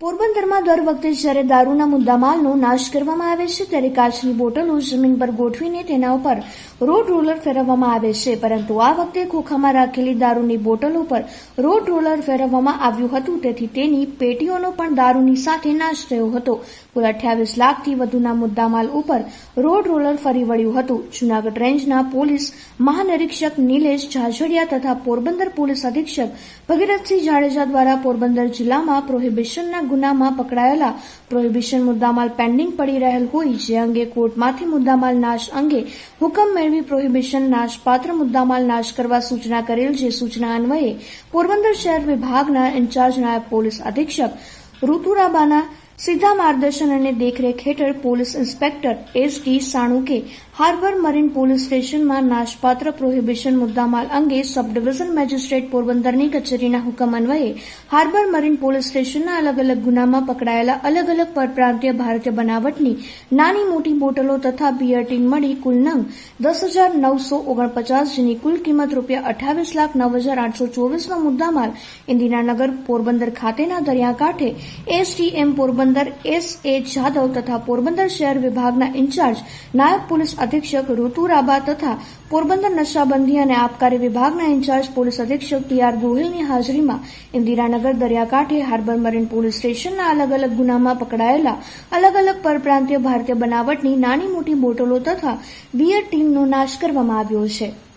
પોરબંદરમાં દર વખતે જ્યારે દારૂના મુદ્દામાલનો નાશ કરવામાં આવે છે, ત્યારે કાચની બોટલો જમીન પર ગોઠવીને તેના ઉપર રોડ રોલર ફેરવવામાં આવે છે. પરંતુ આ વખતે ખોખામાં રાખેલી દારૂની બોટલો પર રોડ રોલર ફેરવવામાં આવ્યું હતું. તેથી તેની પેટીઓનો પણ દારૂની સાથે નાશ થયો હતો. કુલ અઠ્યાવીસ લાખથી વધુના મુદ્દામાલ ઉપર રોડ રોલર ફરી વળ્યું હતું. જૂનાગઢ રેન્જના પોલીસ મહાનિરીક્ષક નિલેશ ઝાઝડિયા તથા પોરબંદર પોલીસ અધિક્ષક ભગીરથસિંહ જાડેજા દ્વારા પોરબંદર જિલ્લામાં પ્રોહિબિશનના ગુનામાં પકડાયેલા પ્રોહિબિશન મુદ્દામાલ પેન્ડિંગ પડી રહેલ હોય જે અંગે કોર્ટમાંથી મુદ્દામાલ નાશ અંગે હુકમ મેળવી પ્રોહિબિશન નાશપાત્ર મુદ્દામાલ નાશ કરવા સૂચના કરેલ જે સૂચના અન્વયે પોરબંદર શહેર વિભાગના ઇન્ચાર્જ નાયબ પોલીસ અધિક્ષક ઋતુરાબાના સીધા માર્ગદર્શન અને દેખરેખ હેઠળ police inspector S D Sanuke harbour marine police સ્ટેશનમાં નાશપાત્ર પ્રોહિબિશન મુદ્દામાલ અંગે સબ ડિવિઝન મેજિસ્ટ્રેટ પોરબંદરની કચેરીના હુકમ અન્વયે હાર્બર મરીન પોલીસ સ્ટેશનના અલગ અલગ ગુનામાં પકડાયેલા અલગ અલગ પરપ્રાંતીય ભારતીય બનાવટની નાની મોટી બોટલો તથા બિયર ટીન મળી કુલ નંગ દસ હજાર નવસો ઓગણપચાસ જેની કુલ કિંમત રૂપિયા અઠાવીસ લાખ નવ હજાર આઠસો ચોવીસનો મુદ્દામાલ ઇન્દિરાનગર પોરબંદર ખાતેના દરિયાકાંઠે STM Porbandar S A Jadav તથા પોરબંદર શહેર વિભાગના ઇન્ચાર્જ, નાયબ પોલીસ અધિક્ષક ઋતુ રાબા તથા પોરબંદર નશાબંધી અને આબકારી વિભાગના ઇન્ચાર્જ પોલીસ અધિક્ષક ટી આર ગોહિલની હાજરીમાં ઇન્દિરાનગર દરિયાકાંઠે હાર્બર મરીન પોલીસ સ્ટેશનના અલગ અલગ ગુનામાં પકડાયેલા અલગ અલગ પરપ્રાંતીય ભારતીય બનાવટની નાની મોટી બોટલો તથા બિયર ટીમનો નાશ કરવામાં આવ્યો છે.